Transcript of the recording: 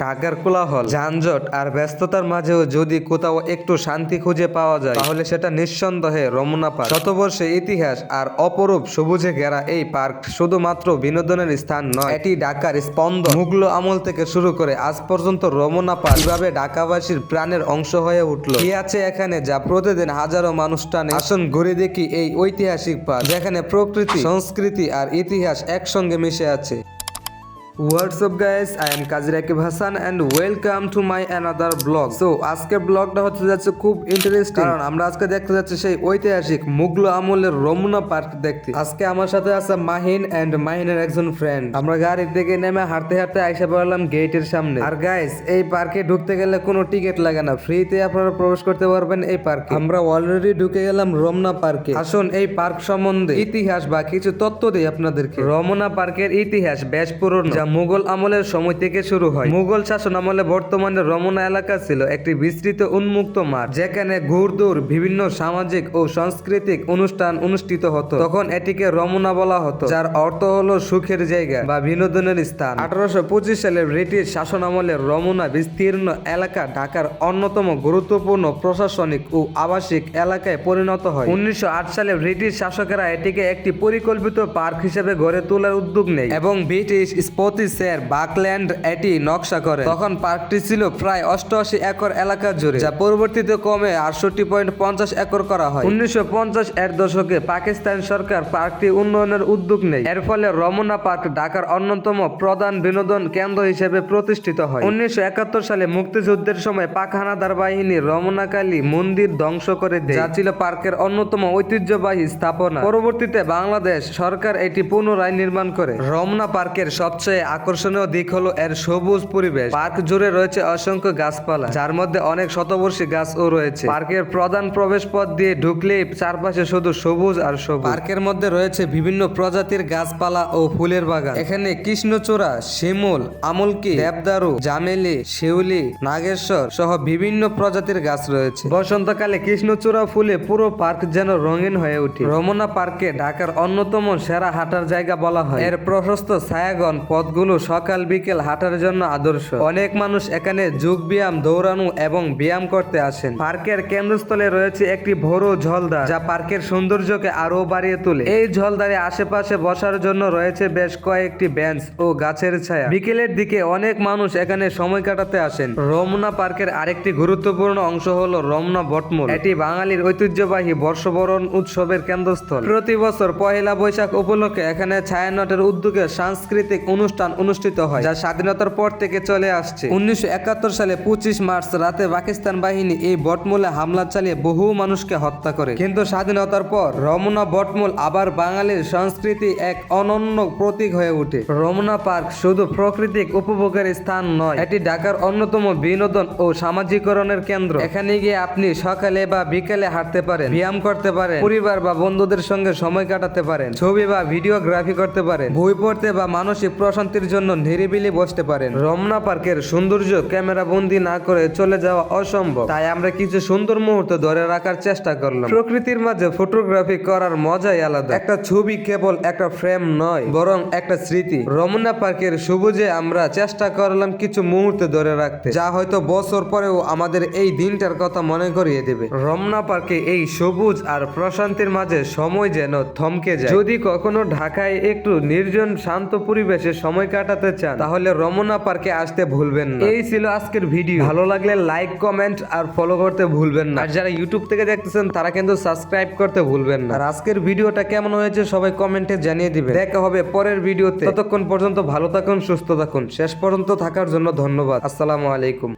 ঢাকার কোলাহল, যানজট আর ব্যস্ততার মাঝেও যদি কোথাও একটু শান্তি খুঁজে পাওয়া যায়, তাহলে সেটা নিঃসন্দেহে রমনা পার্ক। শতবর্ষে ইতিহাস আর অপরূপ সবুজে ঘেরা এই পার্ক শুধুমাত্র বিনোদনের স্থান নয়, এটি ঢাকার স্পন্দ মুঘল আমল থেকে শুরু করে আজ পর্যন্ত রমনা পার্ক কীভাবে ঢাকাবাসীর প্রাণের অংশ হয়ে উঠল, কি আছে এখানে যা প্রতিদিন হাজারো মানুষ টানে, আসুন ঘুরে দেখি এই ঐতিহাসিক পার্ক, যেখানে প্রকৃতি, সংস্কৃতি আর ইতিহাস একসঙ্গে মিশে আছে। What's up guys I am Kazi Rakib Hasan and welcome to my another blog so আজকের ব্লগটা হচ্ছে যাচ্ছে খুব ইন্টারেস্টিং কারণ আমরা আজকে দেখতে যাচ্ছি সেই ঐতিহাসিক মুঘল আমলের রমনা পার্ক দেখতে। আজকে আমার সাথে আছে মাহিন এন্ড মাহিনের একজন ফ্রেন্ড আমরা গাড়ির থেকে নেমে হাঁটতে হাঁটতে আইসা পড়লাম গেটের সামনে। আর গাইস এই পার্কে ঢুকতে গেলে কোনো টিকিট লাগে না। ফ্রিতে আপনারা প্রবেশ করতে পারবেন এই পার্কে আমরা অলরেডি ঢুকে গেলাম রমনা পার্কে আসুন এই পার্ক সম্বন্ধে ইতিহাস বা কিছু তথ্য দিই আপনাদেরকে। রমনা পার্কের ইতিহাস বেশ পুরনো। যা মুঘল আমলের সময় থেকে শুরু হয়। মুঘল শাসন আমলে বর্তমানে রমনা এলাকা ছিল একটি বিস্তৃত উন্মুক্ত মাঠ, যেখানে ঘুরদৌড়, বিভিন্ন সামাজিক ও সাংস্কৃতিক অনুষ্ঠান অনুষ্ঠিত হতো। তখন এটিকে রমনা বলা হতো, যার অর্থ হলো সুখের জায়গা বা বিনোদনের স্থান। আঠারোশো পঁচিশ সালে ব্রিটিশ শাসন আমলে রমনা বিস্তীর্ণ এলাকা ঢাকার অন্যতম গুরুত্বপূর্ণ প্রশাসনিক ও আবাসিক এলাকায় পরিণত হয়। উনিশশো আট সালে ব্রিটিশ শাসকেরা এটিকে একটি পরিকল্পিত পার্ক হিসেবে গড়ে তোলার উদ্যোগ নেয় এবং ব্রিটিশ স্পতিসের বাকল্যান্ড এটি নকশা করে। তখন পার্কটি ছিল প্রায় অষ্টআশি একর এলাকা জুড়ে, যা পরবর্তীতে কমে আটষট্টি পয়েন্ট পঞ্চাশ একর করা হয়। উনিশশো পঞ্চাশ এর দশকে পাকিস্তান সরকার পার্কটি উন্নয়নের উদ্যোগ নেয়। এর ফলে রমনা পার্ক ঢাকার অন্যতম প্রধান বিনোদন কেন্দ্র হিসেবে প্রতিষ্ঠিত হয়। উনিশশো একাত্তর সালে মুক্তিযুদ্ধের সময় পাক হানাদার বাহিনী রমনাকালী মন্দির ধ্বংস করে দেয়, যা ছিল পার্কের অন্যতম ঐতিহ্যবাহী স্থাপনা। পরবর্তীতে বাংলাদেশ সরকার এটি পুনরায় নির্মাণ করে। রমনা পার্কের সবচেয়ে আকর্ষণীয় দিক হলো এর সবুজ পরিবেশ। পার্ক জুড়ে রয়েছে অসংখ্য গাছপালা, যার মধ্যে অনেক শতবর্ষী গাছও রয়েছে। পার্কের প্রধান প্রবেশ পথ দিয়ে ঢুকলেই চারপাশে শুধু সবুজ আর সবুজ। পার্কের মধ্যে রয়েছে বিভিন্ন প্রজাতির গাছপালা ও ফুলের বাগান। এখানে কৃষ্ণচূড়া, শিমুল, আমলকি, দেবদারু, জামেলি, শিউলি, নাগেশ্বর সহ বিভিন্ন প্রজাতির গাছ রয়েছে। বসন্তকালে কৃষ্ণচূড়া ফুলে পুরো পার্ক যেন রঙিন হয়ে ওঠে। রমনা পার্কে ঢাকার অন্যতম সেরা হাঁটার জায়গা বলা হয়। এর প্রশস্ত ছায়াগন পথগুলো সকাল, বিকেল হাঁটার জন্য আদর্শ। অনেক মানুষ এখানে যোগ ব্যায়াম, দৌড়ানো এবং ব্যায়াম করতে আসেন। পার্কের কেন্দ্রস্থলে রয়েছে একটি ভোরো ঝলদা যা পার্কের সৌন্দর্যকে আরও বাড়িয়ে তোলে। এই ঝলদারে আশেপাশে বসার জন্য রয়েছে বেশ কয়েকটি বেঞ্চ ও গাছের ছায়া। বিকেলের দিকে অনেক মানুষ এখানে সময় কাটাতে আসেন। রমনা পার্কের আরেকটি গুরুত্বপূর্ণ অংশ হলো রমনা বটমূল। এটি বাঙালির ঐতিহ্যবাহী বর্ষবরণ উৎসবের কেন্দ্রস্থল। প্রতি বছর পহেলা বৈশাখ উপলক্ষে এখানে ছায়ানটের উদ্যোগে সাংস্কৃতিক অনুষ্ঠান অনুষ্ঠিত হয়, যা স্বাধীনতার পর থেকে চলে আসছে। উনিশশো একাত্তর সালে পঁচিশ মার্চ রাতে পাকিস্তান বাহিনী এই বটমূলে হামলা চালিয়ে বহু মানুষকে হত্যা করে। কিন্তু স্বাধীনতার পর রমনা বটমূল আবার বাঙালির সংস্কৃতি এক অনন্য প্রতীক হয়ে ওঠে। রমনা পার্ক শুধু প্রাকৃতিক উপভোগের স্থান নয়, এটি ঢাকার অন্যতম বিনোদন ও সামাজিকরণের কেন্দ্র। এখানে গিয়ে আপনি সকালে বা বিকেলে হাঁটতে পারেন, ব্যায়াম করতে পারেন, পরিবার বা বন্ধুদের সঙ্গে সময় কাটাতে পারেন, ছবি বা ভিডিওগ্রাফি করতে পারেন, বই পড়তে বা মানসিক প্রশান্তির জন্য নিরিবিলি বসতে পারেন। রমনা পার্কের সৌন্দর্য ক্যামেরা বন্দি না করে চলে যাওয়া অসম্ভব। তাই আমরা কিছু সুন্দর মুহূর্ত ধরে রাখার চেষ্টা করলাম। প্রকৃতির মাঝে ফটোগ্রাফি করার মজাই আলাদা। একটা ছবি কেবল একটা ফ্রেম নয়, বরং একটা স্মৃতি। রমনা পার্কের সবুজে আমরা চেষ্টা করলাম কিছু মুহূর্ত ধরে রাখতে, যা হয়তো বছর পরেও আমাদের এই দিনটার কথা মনে করিয়ে দেবে। রমনা পার্কে এই সবুজ আর প্রশান্তির মাঝে সময় যেন থমকে যায়। যদি কখনো ঢাকায় একটু নির্জন, শান্ত পরিবেশে সময় কাটাতে চান তাহলে রমনা পার্কে আসতে ভুলবেন না। এই ছিল আজকের ভিডিও। ভালো লাগলে লাইক কমেন্ট আর ফলো করতে ভুলবেন না। আর যারা ইউটিউব থেকে দেখতেছেন তারা কিন্তু সাবস্ক্রাইব করতে ভুলবেন না। আর আজকের ভিডিওটা কেমন হয়েছে সবাই কমেন্টে জানিয়ে দিবেন। দেখা হবে পরের ভিডিওতে। ততক্ষণ পর্যন্ত ভালো থাকুন সুস্থ থাকুন। শেষ পর্যন্ত থাকার জন্য ধন্যবাদ। আসসালামু আলাইকুম।